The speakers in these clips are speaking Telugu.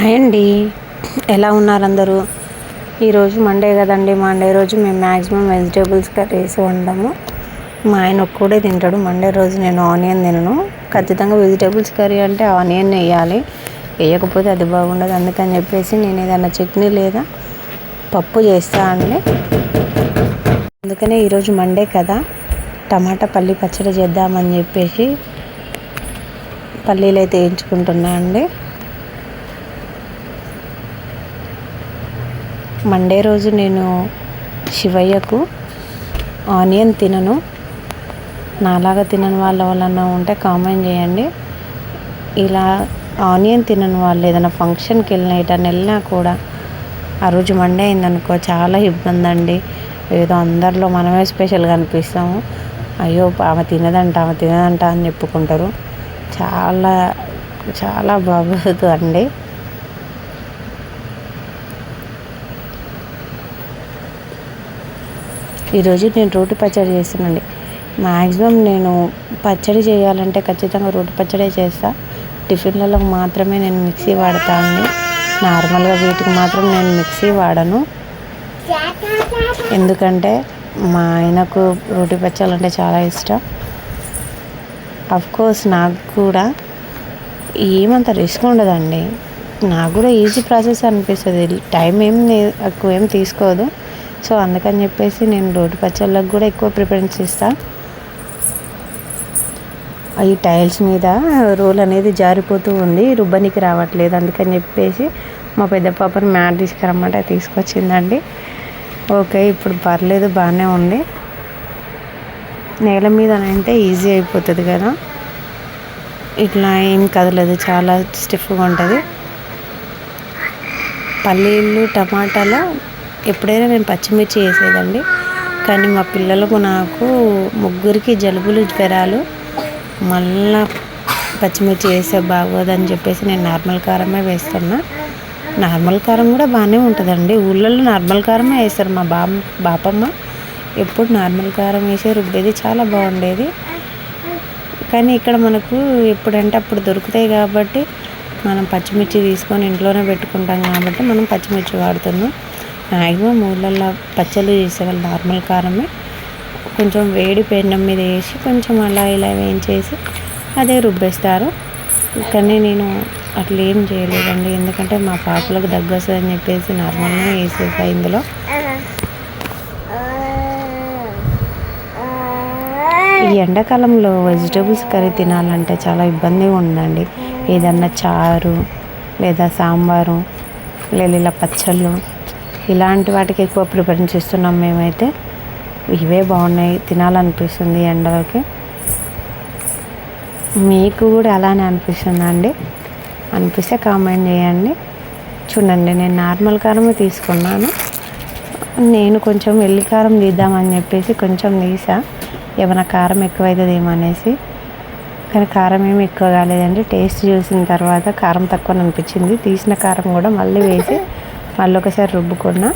హాయ్ అండి. ఎలా ఉన్నారు అందరూ? ఈరోజు మండే కదండి. మండే రోజు మేము మ్యాక్సిమం వెజిటేబుల్స్ కర్రీస్ వండము. మా ఆయన ఒక్కడే తింటాడు. మండే రోజు నేను ఆనియన్ తినను. ఖచ్చితంగా వెజిటేబుల్స్ కర్రీ అంటే ఆనియన్ వేయాలి. వేయకపోతే అది బాగుండదు. అందుకని చెప్పేసి నేను ఏదైనా చట్నీ లేదా పప్పు చేస్తా అండి. అందుకనే ఈరోజు మండే కదా. టమాటా పల్లి పచ్చడి చేద్దామని చెప్పేసి పల్లీలు అయితే వేయించుకుంటున్నా అండి. మండే రోజు నేను శివయ్యకు ఆనియన్ తినను. నాలాగా తినని వాళ్ళ వలన ఉంటే కామెంట్ చేయండి. ఇలా ఆనియన్ తినని వాళ్ళు ఏదైనా ఫంక్షన్కి వెళ్ళిన ఎటన్నా వెళ్ళినా కూడా ఆ రోజు మండే అయిందనుకో చాలా ఇబ్బంది అండి. ఏదో అందరిలో మనమే స్పెషల్గా అనిపిస్తాము. అయ్యో ఆమె తినదంట ఆమె తినదంట అని చెప్పుకుంటారు. చాలా చాలా బాగోదు అండి ఈరోజు నేను రోటి పచ్చడి చేస్తానండి మ్యాక్సిమం నేను పచ్చడి చేయాలంటే ఖచ్చితంగా రోటి పచ్చడే చేస్తా. టిఫిన్లలో మాత్రమే నేను మిక్సీ వాడతాను నార్మల్గా వీటికి మాత్రం నేను మిక్సీ వాడను. ఎందుకంటే మా ఆయనకు రోటి పచ్చళ్ళు అంటే చాలా ఇష్టం. కోర్స్ నాకు కూడా ఏమంత రిస్క్ ఉండదండి. నాకు కూడా ఈజీ ప్రాసెస్ అనిపిస్తుంది. టైం ఏం ఎక్కువ ఏం తీసుకోదు. సో అందుకని చెప్పేసి నేను రోటి పచ్చళ్ళకు కూడా ఎక్కువ ప్రిఫరెన్స్ ఇస్తాను ఈ టైల్స్ మీద రోల్ అనేది జారిపోతూ ఉంది. రుబ్బనికి రావట్లేదు. అందుకని చెప్పేసి మా పెద్ద పాపని మ్యాట్ తీసుకురమ్మంటే తీసుకొచ్చిందండి. ఓకే ఇప్పుడు పర్లేదు బాగానే ఉంది. నేల మీద అంటే ఈజీ అయిపోతుంది కదా. ఇట్లా ఏం కదలదు. చాలా స్టిఫ్గా ఉంటుంది. పల్లీలు టమాటాలు ఎప్పుడైనా నేను పచ్చిమిర్చి వేసేదండి. కానీ మా పిల్లలకు నాకు ముగ్గురికి జలుబులు జ్వరాలు మళ్ళా పచ్చిమిర్చి వేస్తే బాగోదని చెప్పేసి నేను నార్మల్ కారమే వేస్తున్నా. నార్మల్ కారం కూడా బాగానే ఉంటుందండి. ఊళ్ళల్లో నార్మల్ కారమే వేస్తారు మా బా బాపమ్మ. ఎప్పుడు నార్మల్ కారం వేసే రుబ్బేది చాలా బాగుండేది. కానీ ఇక్కడ మనకు ఎప్పుడంటే అప్పుడు దొరుకుతాయి కాబట్టి మనం పచ్చిమిర్చి తీసుకొని ఇంట్లోనే పెట్టుకుంటాం కాబట్టి మనం పచ్చిమిర్చి వాడుతున్నాం. మ్యాక్సిమం ఊళ్ళల్లో పచ్చళ్ళు చేసేవాళ్ళు నార్మల్ కారమే. కొంచెం వేడి పెన్నం మీద వేసి కొంచెం అలా ఇలా వేయించేసి అదే రుబ్బేస్తారు. కానీ నేను అట్లా ఏం చేయలేదండి. ఎందుకంటే మా పాపలకు దగ్గు వస్తుందని చెప్పేసి నార్మల్గా వేసేసా ఇందులో. ఈ ఎండాకాలంలో వెజిటేబుల్స్ కర్రీ తినాలంటే చాలా ఇబ్బందిగా ఉందండి. ఏదన్నా చారు లేదా సాంబారు లేదా ఇలా పచ్చళ్ళు ఇలాంటి వాటికి ఎక్కువ ప్రిఫరెన్స్ ఇస్తున్నాం మేమైతే. ఇవే బాగున్నాయి తినాలనిపిస్తుంది ఎండలకి. మీకు కూడా అలానే అనిపిస్తుందా అండి? అనిపిస్తే కామెంట్ చేయండి. చూడండి నేను నార్మల్ కారమే తీసుకున్నాను. నేను కొంచెం వెళ్ళి కారం తీద్దామని చెప్పేసి కొంచెం తీసా. ఏమైనా కారం ఎక్కువైతుందేమో ఏమనేసి కానీ కారం ఏమి ఎక్కువ కాలేదండి. టేస్ట్ చూసిన తర్వాత కారం తక్కువ అనిపించింది. తీసిన కారం కూడా మళ్ళీ వేసి మళ్ళీ ఒకసారి రుబ్బుకున్నా.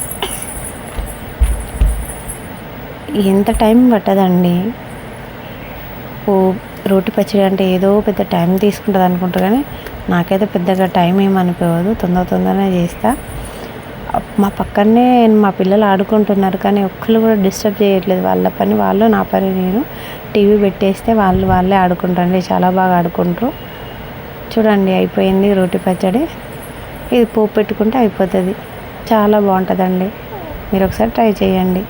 ఎంత టైం పట్టదండి. ఓ రోటి పచ్చడి అంటే ఏదో పెద్ద టైం తీసుకుంటుంది అనుకుంటా కానీ నాకైతే పెద్దగా టైం ఏమనిపోవద్దు తొందర తొందరనే చేస్తా. మా పక్కనే మా పిల్లలు ఆడుకుంటున్నారు కానీ ఒక్కళ్ళు కూడా డిస్టర్బ్ చేయట్లేదు. వాళ్ళ పని వాళ్ళు నా పని నేను. టీవీ పెట్టేస్తే వాళ్ళు వాళ్ళే ఆడుకుంటారండి చాలా బాగా ఆడుకుంటారు. చూడండి అయిపోయింది రోటి పచ్చడి. ఇది పోపు పెట్టుకుంటే అయిపోతుంది. చాలా బాగుంటుందండి. మీరు ఒకసారి ట్రై చేయండి.